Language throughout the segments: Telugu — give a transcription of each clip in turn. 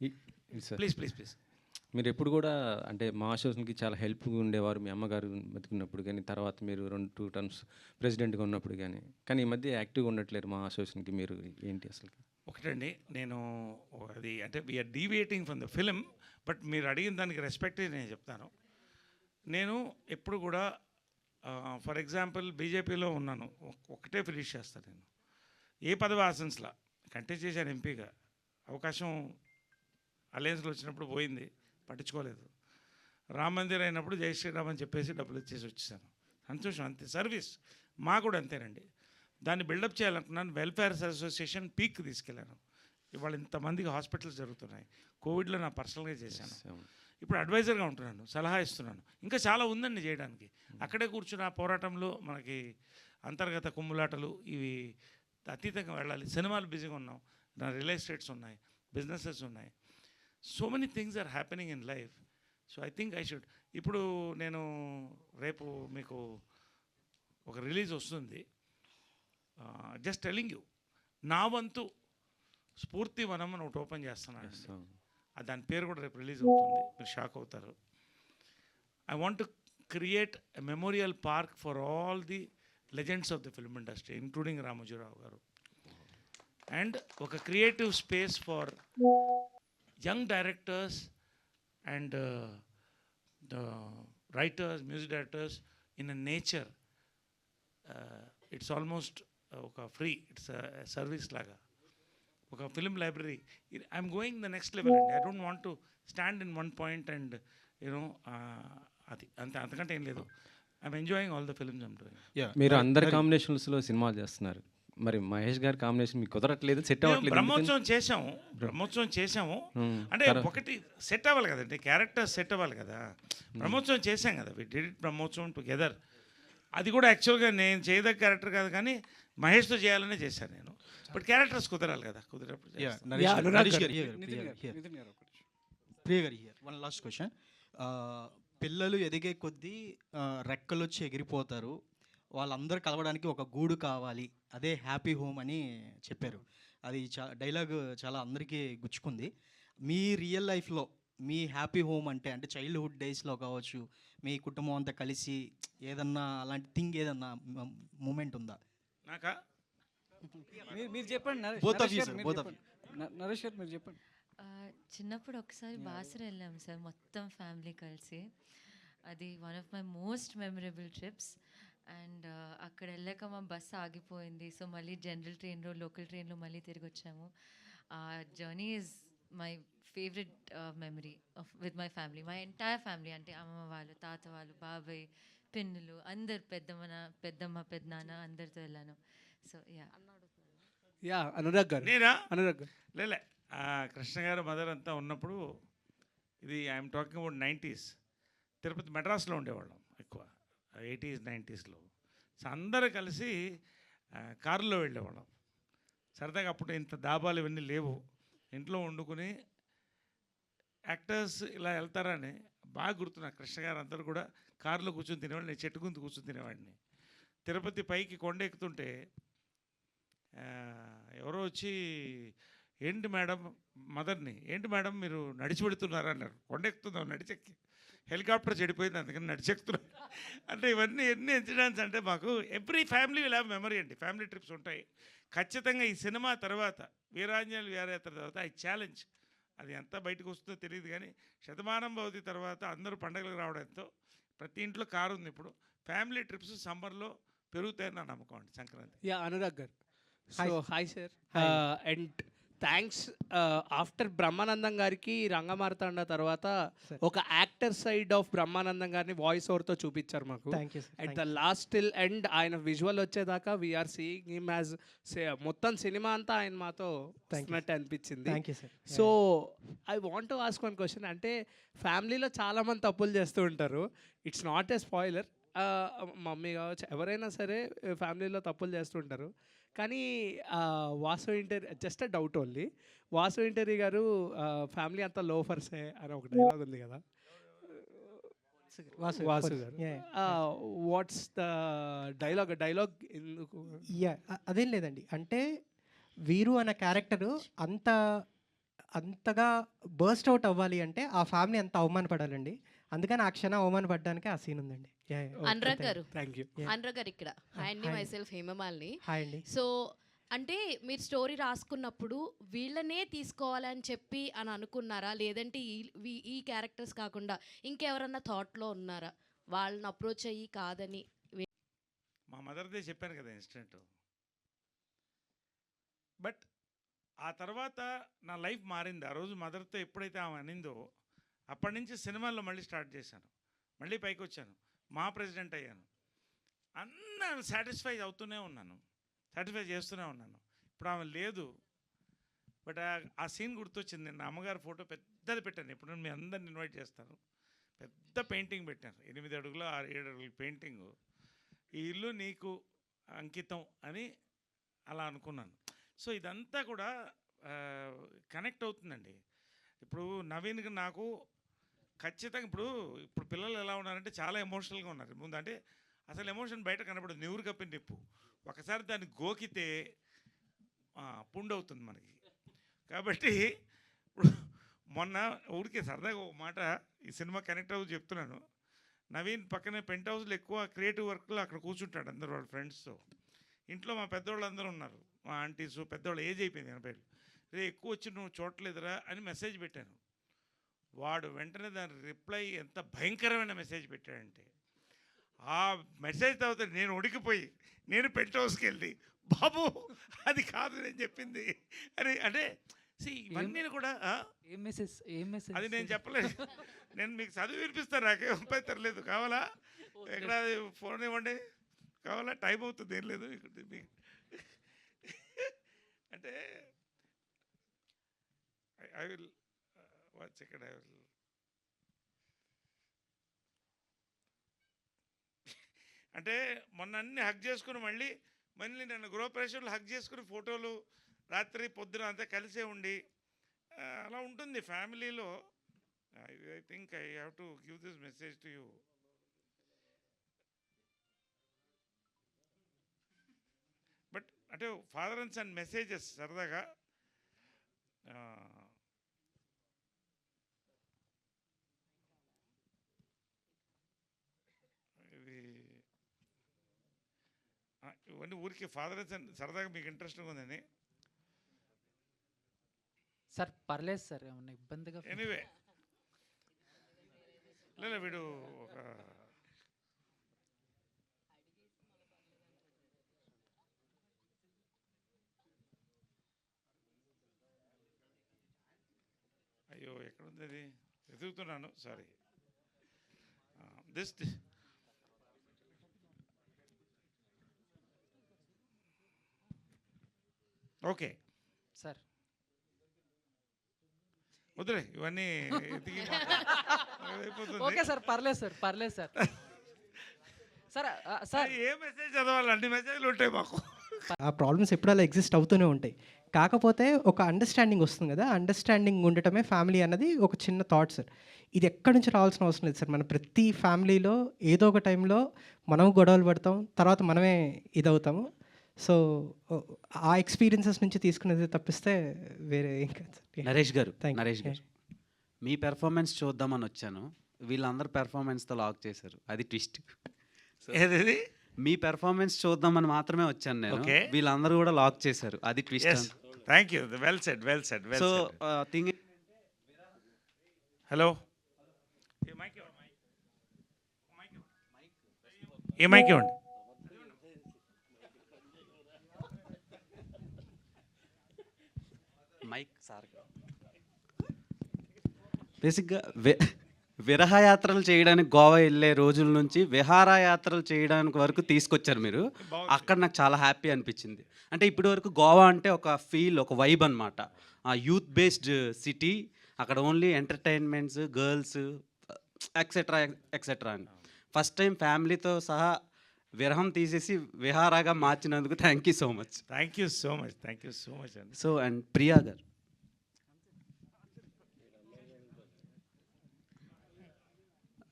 ప్లీజ్ ప్లీజ్ ప్లీజ్ మీరు ఎప్పుడు కూడా అంటే మా అసోసియేషన్కి చాలా హెల్ప్గా ఉండేవారు మీ అమ్మగారు బతికున్నప్పుడు కానీ తర్వాత మీరు రెండు టూ టర్మ్స్ ప్రెసిడెంట్గా ఉన్నప్పుడు కానీ. కానీ ఈ మధ్య యాక్టివ్గా ఉండట్లేరు మా అసోసియేషన్కి మీరు ఏంటి అసలు ఒకటండి నేను అది అంటే we are deviating from the film but మీరు అడిగిన దానికి రెస్పెక్ట్ నేను చెప్తాను. నేను ఎప్పుడు కూడా ఫర్ ఎగ్జాంపుల్ బీజేపీలో ఉన్నాను. ఒక్- ఒకటే ఫినిష్ చేస్తాను నేను. ఏ పదవి ఆశించలా కంటెస్ట్ చేశాను ఎంపీగా అవకాశం అలయన్స్లో వచ్చినప్పుడు పోయింది. పట్టించుకోలేదు. రామ మందిర్ అయినప్పుడు జై శ్రీరామ్ అని చెప్పేసి డబ్బులు ఇచ్చేసి వచ్చేసాను. సంతోషం అంతే. సర్వీస్ మా కూడా అంతేనండి. దాన్ని బిల్డప్ చేయాలనుకున్నాను. వెల్ఫేర్ అసోసియేషన్ పీక్ తీసుకెళ్ళాను. ఇవాళ ఇంతమందికి హాస్పిటల్స్ జరుగుతున్నాయి. కోవిడ్లో నా పర్సనల్గా చేశాను. ఇప్పుడు అడ్వైజర్గా ఉంటున్నాను. సలహా ఇస్తున్నాను. ఇంకా చాలా ఉందండి చేయడానికి. అక్కడే కూర్చున్న ఆ పోరాటంలో మనకి అంతర్గత కుమ్ములాటలు ఇవి అతీతంగా వెళ్ళాలి. సినిమాలు బిజీగా ఉన్నాం. నా రియల్ ఎస్టేట్స్ ఉన్నాయి. బిజినెసెస్ ఉన్నాయి. So many things are happening in life so I think I should ఇప్పుడు నేను రేపు మీకు ఒక రిలీజ్ వస్తుంది. జస్ట్ టెలింగ్ యూ నా వంతు స్ఫూర్తి వనం అని ఒకటి ఓపెన్ చేస్తున్నాను దాని పేరు కూడా రేపు రిలీజ్ అవుతుంది. మీరు షాక్ అవుతారు. I want to create a memorial park for all the legends of the film industry including Ramoji Rao garu. And ఒక creative space for young directors and the writers music directors in a nature it's almost ఒక ఫ్రీ ఇట్స్ సర్వీస్ లాగా ఒక film library I'm going the next level అండి I don't want to stand in one point and you know అది అంతే అంతకంటే ఏం లేదు. I'm enjoying all the films I'm doing Yeah. మీరు అందరి కాంబినేషన్స్లో సినిమాలు చేస్తున్నారు. మరి మహేష్ గారి కాంబినేషన్ మీకు కుదరట్లేదు సెట్ అవ్వట్లేదు? బ్రహ్మోత్సవం చేసాము బ్రహ్మోత్సవం చేసాము. అంటే ఒకటి సెట్ అవ్వాలి కదండి క్యారెక్టర్ సెట్ అవ్వాలి కదా. బ్రహ్మోత్సవం చేసాం కదా we did it Brahmotsavam together అది కూడా యాక్చువల్గా నేను చేయదగ్గ క్యారెక్టర్ కాదు కానీ మహేష్తో చేయాలనే చేశాను నేను. బట్ క్యారెక్టర్స్ కుదరాలి కదా. ప్రియ గారు హియర్ వన్ లాస్ట్ క్వశ్చన్ పిల్లలు ఎదిగే కొద్దీ రెక్కలు వచ్చి ఎగిరిపోతారు. వాళ్ళందరూ కలవడానికి ఒక గూడు కావాలి అదే హ్యాపీ హోమ్ అని చెప్పారు. అది చా డైలాగ్ చాలా అందరికీ గుచ్చుకుంది. మీ రియల్ లైఫ్లో మీ హ్యాపీ హోమ్ అంటే అంటే చైల్డ్హుడ్ డేస్లో కావచ్చు మీ కుటుంబం అంతా కలిసి ఏదన్నా అలాంటి థింగ్ ఏదన్నా మూమెంట్ ఉందా? నాకా? మీరు మీరు చెప్పండి నరేష్ మీరు చెప్పండి. న- నరేష్ గారు మీరు చెప్పండి. ఆ, చిన్నప్పుడు ఒకసారి బాసర వెళ్ళాం సార్ మొత్తం ఫ్యామిలీ కలిసి. అది one of my most memorable trips. And అక్కడ వెళ్ళాక మా బస్సు ఆగిపోయింది. సో మళ్ళీ జనరల్ ట్రైన్లో లోకల్ ట్రైన్లో మళ్ళీ తిరిగి వచ్చాము. ఆ journey is my favourite memory of with my family. My entire family అంటే అమ్మమ్మ వాళ్ళు తాత వాళ్ళు బాబాయ్ పిన్నులు అందరు పెద్దమ్మ పెద్దమ్మ పెద్దనాన్న అందరితో వెళ్ళాను. So yeah. యా అనురాగ్ గారు. నేనా? అనురాగ్ గారు. లేలే ఆ, కృష్ణ గారు మదర్ అంతా ఉన్నప్పుడు ఇది I'm talking about nineties. Tirupati మెడ్రాస్లో ఉండేవాళ్ళం ఎక్కువ. ఎయిటీస్ నైంటీస్లో. సో అందరూ కలిసి కారులో వెళ్ళేవాళ్ళం. సరదాగా అప్పుడు ఇంత దాబాలు ఇవన్నీ లేవు. ఇంట్లో వండుకుని యాక్టర్స్ ఇలా వెళ్తారని బాగా గుర్తున్నా కృష్ణ గారు అందరూ కూడా కారులో కూర్చొని తినేవాళ్ళు. నేను చెట్టు గుంతు కూర్చొని తినేవాడిని. తిరుపతి పైకి కొండ ఎక్కుతుంటే ఎవరో వచ్చి ఏంటి మేడం మదర్ని? ఏంటి మేడం మీరు నడిచి పెడుతున్నారు అన్నారు. కొండ ఎక్కుతుందాం? నడిచెక్కి. హెలికాప్టర్ చెడిపోయింది అందుకని నడిచెక్కుతున్నాం అంటే ఇవన్నీ ఎన్ని ఇన్సిడెంట్స్ అంటే మాకు every family will have memory అండి ఫ్యామిలీ ట్రిప్స్ ఉంటాయి. ఖచ్చితంగా ఈ సినిమా తర్వాత వీరాంజలి వీరయాత్ర తర్వాత ఐ ఛాలెంజ్. అది ఎంత బయటకు వస్తుందో తెలియదు కానీ శతమానం భవతి తర్వాత అందరూ పండగలకు రావడంతో ప్రతి ఇంట్లో కారు ఉంది ఇప్పుడు. ఫ్యామిలీ ట్రిప్స్ సమ్మర్లో పెరుగుతాయని నా నమ్మకం అండి సంక్రాంతి. యా అనురాగ్ గారు. So hi sir. And thanks after Brahmanandam గారికి రంగమార్తాండ తర్వాత. ఒక యాక్టర్ సైడ్ ఆఫ్ బ్రహ్మానందం గారిని వాయిస్ ఓవర్తో చూపించారు మాకు. At the last till end ఆయన విజువల్ వచ్చేదాకా we are seeing him as మొత్తం సినిమా అంతా ఆయన మాతో వస్తున్నట్టు అనిపించింది. So I want to ask one question అంటే ఫ్యామిలీలో చాలామంది తప్పులు చేస్తూ ఉంటారు. It's not a spoiler mummy కావచ్చు ఎవరైనా సరే ఫ్యామిలీలో తప్పులు చేస్తుంటారు కానీ Vasu inter just a doubt only Vasu ఇంటరీ గారు ఫ్యామిలీ అంతా లోఫర్సే అని ఒక డైలాగ్ ఉంది కదా. వాసు వాసు గారు. వాట్స్ ద డైలాగ్ డైలాగ్ ఎందుకు? యా అదేం లేదండి. అంటే వీరు అన్న క్యారెక్టరు అంత అంతగా బర్స్ట్ అవుట్ అవ్వాలి అంటే ఆ ఫ్యామిలీ అంత అవమానపడాలండి. అందుకని ఆ క్షణం అవమానపడడానికి ఆ సీన్ ఉందండి. అనురాగ్ గారు. అనురాగ్ గారు ఇక్కడ. హాయ్ అండి hi. Myself Hemamalini hi అండి. సో అంటే మీరు స్టోరీ రాసుకున్నప్పుడు వీళ్ళనే తీసుకోవాలని చెప్పి అని అనుకున్నారా? లేదంటే ఈ ఈ క్యారెక్టర్స్ కాకుండా ఇంకెవరన్నా థాట్లో ఉన్నారా? వాళ్ళని అప్రోచ్ అయ్యి కాదని మా మదర్దే చెప్పాను కదా ఇన్సిడెంట్. బట్ ఆ తర్వాత నా లైఫ్ మారింది. ఆ రోజు మదర్తో ఎప్పుడైతే ఆమె అనిందో అప్పటి నుంచి సినిమాల్లో మళ్ళీ స్టార్ట్ చేశాను. మళ్ళీ పైకి వచ్చాను మా ప్రెసిడెంట్ అయ్యాను. అన్న సాటిస్ఫై అవుతూనే ఉన్నాను. సాటిస్ఫై చేస్తూనే ఉన్నాను. ఇప్పుడు ఆమె లేదు. బట్ ఆ- సీన్ గుర్తొచ్చింది. నిన్న అమ్మగారి ఫోటో పెద్దది పెట్టాను. ఇప్పుడు మీ అందరిని ఇన్వైట్ చేస్తాను పెద్ద పెయింటింగ్ పెట్టాను. ఎనిమిది అడుగులు ఆరు ఏడు అడుగుల పెయింటింగ్ ఈ ఇల్లు నీకు అంకితం అని అలా అనుకున్నాను. సో ఇదంతా కూడా కనెక్ట్ అవుతుందండి. ఇప్పుడు నవీన్కి నాకు ఖచ్చితంగా ఇప్పుడు ఇప్పుడు పిల్లలు ఎలా ఉన్నారంటే చాలా ఎమోషనల్గా ఉన్నారు. ముందు అంటే అసలు ఎమోషన్ బయట కనపడదు. నివురు కప్పిన నిప్పు. ఒకసారి దాన్ని గోకితే పుండవుతుంది అవుతుంది మనకి. కాబట్టి ఇప్పుడు మొన్న ఊరికే సరదాగా ఒక మాట ఈ సినిమా కనెక్ట్ అవ్వదు చెప్తున్నాను. నవీన్ పక్కనే పెంట్ హౌస్లో ఎక్కువ క్రియేటివ్ వర్క్లో అక్కడ కూర్చుంటాడు అందరు వాళ్ళ ఫ్రెండ్స్తో. ఇంట్లో మా పెద్దవాళ్ళు అందరూ ఉన్నారు. మా ఆంటీస్ పెద్దవాళ్ళు ఏజ్ అయిపోయింది ఎనభై రే ఎక్కువ వచ్చి నువ్వు చూడలేదురా అని మెసేజ్ పెట్టాను. వాడు వెంటనే దాని రిప్లై ఎంత భయంకరమైన మెసేజ్ పెట్టాడంటే ఆ మెసేజ్ తర్వాత నేను ఉడికిపోయి నేను పెంట్ హౌస్కి వెళ్ళి బాబు అది కాదు నేను చెప్పింది అని అంటే see, ఇవన్నీ కూడా? ఏం మెసేజ్ ఏం మెసేజ్? అది నేను చెప్పలేదు. నేను మీకు చదివి వినిపిస్తాను నాకేం తెరలేదు. కావాలా? ఎక్కడ ఫోన్ ఇవ్వండి. కావాలా? టైం అవుతుంది ఏం లేదు. అంటే ఐ విల్ వాచ్ అంటే మొన్న అన్ని హక్ చేసుకుని మళ్ళీ మళ్ళీ నన్ను గృహప్రవేశంలో హక్ చేసుకుని ఫోటోలు రాత్రి పొద్దున అంతా కలిసే ఉండి అలా ఉంటుంది ఫ్యామిలీలో. I think I have to give this message to you but అంటే ఫాదర్ అండ్ సన్ మెసేజెస్ సరదాగా ఆ, ఇది ఆ, ఇవన్నీ ఊరికి ఫాదర్ సరదాగా మీకు ఇంట్రెస్టింగ్ ఉందని సార్ పర్లేదు సార్ ఏమన్నా ఇబ్బందిగా ఎనీవే లేదు వీడు ఒక అయ్యో ఎక్కడుంది అది? వెతుకుతున్నాను సారీ దిస్ ఓకే. సార్. వదిలే ఇవన్నీ ఓకే సార్ పర్లేదు సార్ పర్లేదు సార్. Sir sir. ఏ మెసేజ్ చదవాలి? అన్ని మెసేజ్లు ఉంటాయి మాకు. ఆ ప్రాబ్లమ్స్ ఎప్పుడు అలా ఎగ్జిస్ట్ అవుతూనే ఉంటాయి. కాకపోతే ఒక అండర్స్టాండింగ్ వస్తుంది కదా అండర్స్టాండింగ్ ఉండటమే ఫ్యామిలీ అన్నది ఒక చిన్న థాట్ సార్. ఇది ఎక్కడి నుంచి రావాల్సిన అవసరం లేదు సార్. మన ప్రతి ఫ్యామిలీలో ఏదో ఒక టైంలో మనం గొడవలు పడతాం తర్వాత మనమే ఇదవుతాము. సో ఆ ఎక్స్పీరియన్సెస్ నుంచి తీసుకునేది తప్పిస్తే వేరే ఇంకా నరేష్ గారు. నరేష్ గారు. మీ పెర్ఫార్మెన్స్ చూద్దామని వచ్చాను. వీళ్ళందరూ పెర్ఫార్మెన్స్తో లాక్ చేశారు. అది ట్విస్ట్ ఏది మీ పెర్ఫార్మెన్స్ చూద్దామని మాత్రమే వచ్చాను నేను. వీళ్ళందరూ కూడా లాక్ చేశారు. అది twist thank you well said well said well so thing hello A mike ఇవ్వండి మైక్ సార్ బేసిక్గా వి విరహయాత్రలు చేయడానికి గోవా వెళ్ళే రోజుల నుంచి విహారయాత్రలు చేయడానికి వరకు తీసుకొచ్చారు మీరు. అక్కడ నాకు చాలా హ్యాపీ అనిపించింది. అంటే ఇప్పటి వరకు గోవా అంటే ఒక ఫీల్ ఒక వైబ్ అనమాట ఆ యూత్ బేస్డ్ సిటీ అక్కడ only entertainments girls etcetera etcetera అని. ఫస్ట్ టైం ఫ్యామిలీతో సహా విరహం తీసేసి విహారాగా మార్చినందుకు thank you so much. Thank you so much thank you so much అండి. సో అండ్ ప్రియా గారు.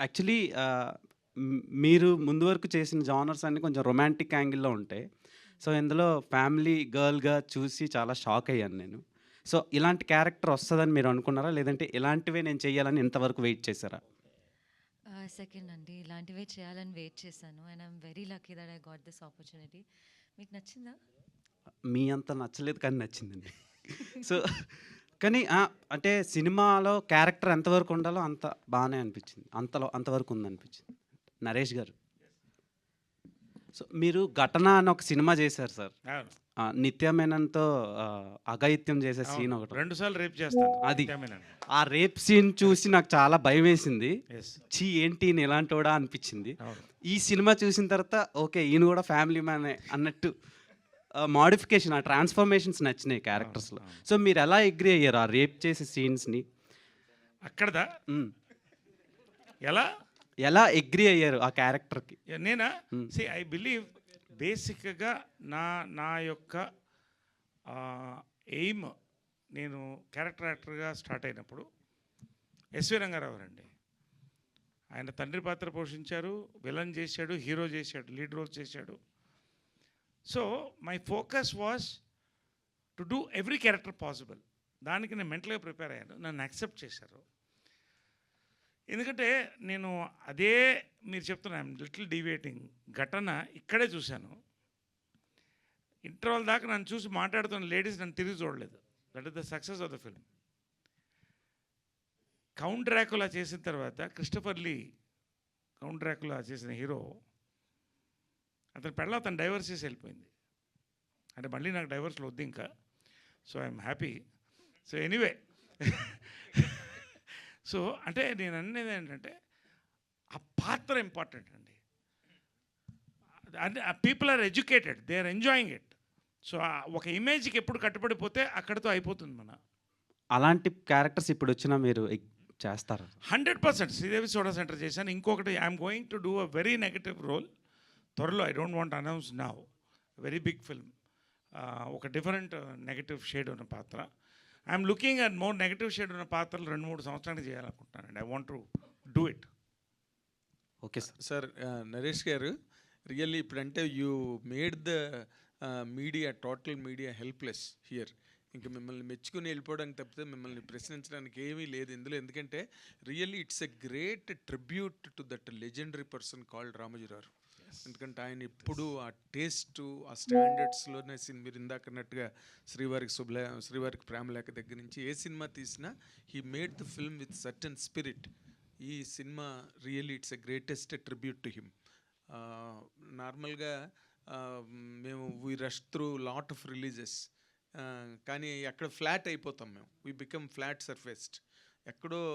యాక్చువల్లీ మీరు ముందు వరకు చేసిన జానర్స్ అన్ని కొంచెం రొమాంటిక్ యాంగిల్లో ఉంటాయి సో ఇందులో ఫ్యామిలీ గర్ల్గా చూసి చాలా షాక్ అయ్యాను నేను. సో ఇలాంటి క్యారెక్టర్ వస్తుందని మీరు అనుకున్నారా? లేదంటే ఇలాంటివే నేను చేయాలని ఇంతవరకు వెయిట్ చేశారా? సెకండ్ అండి. ఇలాంటివే చేయాలని వెయిట్ చేశాను. And I'm very lucky that I got this opportunity. మీకు నచ్చిందా? మీ అంత నచ్చలేదు కానీ నచ్చిందండి. సో కానీ అంటే సినిమాలో క్యారెక్టర్ ఎంతవరకు ఉండాలో అంత బాగానే అనిపించింది. అంతలో అంతవరకు ఉందనిపించింది. నరేష్ గారు. సో మీరు ఘటన అని ఒక సినిమా చేశారు సార్. అవును. ఆ, నిత్య మేనన్తో ఆ, అఘాయిత్యం చేసే సీన్ ఒకటి. రెండు సార్లు రేపు చేస్తాను అది. ఆ రేప్ సీన్ చూసి నాకు చాలా భయం వేసింది. చీ ఏంటి ఈయన ఇలాంటోడా అనిపించింది. ఈ సినిమా చూసిన తర్వాత ఓకే ఈయన కూడా ఫ్యామిలీ మ్యానే అన్నట్టు మాడిఫికేషన్ ఆ ట్రాన్స్ఫర్మేషన్స్ నచ్చినాయి క్యారెక్టర్స్లో సో మీరు ఎలా అగ్రి అయ్యారు ఆ రేప్ చేసే సీన్స్ని అక్కడదా? ఎలా? ఎలా అగ్రి అయ్యారు ఆ క్యారెక్టర్కి నేనా? సి ఐ బిలీవ్ బేసిక్గా నా నా యొక్క ఎయిమ్ నేను క్యారెక్టర్ యాక్టర్గా స్టార్ట్ అయినప్పుడు ఎస్వి రంగారావు అండి ఆయన తండ్రి పాత్ర పోషించారు విలన్ చేశాడు హీరో చేశాడు లీడ్ రోల్ చేశాడు. So my focus was to do every character possible దానికి నేను మెంటల్గా ప్రిపేర్ అయ్యాను. నన్ను యాక్సెప్ట్ చేశారు. ఎందుకంటే నేను అదే మీరు చెప్తున్నాను లిటిల్ డివేటింగ్ ఘటన ఇక్కడే చూశాను. ఇంటర్వల్ దాకా నన్ను చూసి మాట్లాడుతున్న లేడీస్ నన్ను తిరిగి చూడలేదు. That is the success of the film Count Dracula చేసిన తర్వాత క్రిస్టఫర్ లీ కౌంట్ డ్రాకులా చేసిన హీరో అతను పెళ్ళ అతను డైవర్స్ చేసి వెళ్ళిపోయింది. అంటే మళ్ళీ నాకు డైవర్స్లో వద్దు ఇంకా. So I'm happy so anyway so అంటే నేను అనేది ఏంటంటే ఆ పాత్ర ఇంపార్టెంట్ అండి. అంటే people are educated they are enjoying it so ఒక ఇమేజ్కి ఎప్పుడు కట్టుబడిపోతే అక్కడితో అయిపోతుంది మన. అలాంటి క్యారెక్టర్స్ ఇప్పుడు వచ్చినా మీరు చేస్తారా? Hundred percent Sridevi soda centre చేశాను. ఇంకొకటి I'm going to do a very negative role త్వరలో I don't want announce now. Very big film. ఒక డిఫరెంట్ నెగటివ్ షేడ్ ఉన్న పాత్ర. I'm looking at more negative shade ఉన్న పాత్రలు రెండు మూడు సంవత్సరానికి చేయాలనుకుంటున్నానండి. I want to do it. Okay sir. Sir Naresh గారు రియల్లీ ఇప్పుడంటే you made the media total media helpless here. ఇంకా మిమ్మల్ని మెచ్చుకుని వెళ్ళిపోవడానికి తప్పితే మిమ్మల్ని ప్రశ్నించడానికి ఏమీ లేదు ఇందులో. ఎందుకంటే really it's a great tribute to that legendary person called Ramoji Rao ఎందుకంటే ఆయన ఇప్పుడు ఆ టేస్ట్ ఆ స్టాండర్డ్స్లోనే సిన్ మీరు ఇందాక అన్నట్టుగా శ్రీవారికి శుభలే శ్రీవారికి ప్రేమలేఖ దగ్గర నుంచి ఏ సినిమా తీసినా he made the film with certain spirit ఈ cinema really it's a greatest tribute to him నార్మల్గా మేము we rush through lot of releases కానీ అక్కడ ఫ్లాట్ అయిపోతాం మేము. వీ బికమ్ ఫ్లాట్ సర్ఫేస్డ్ ఎక్కడో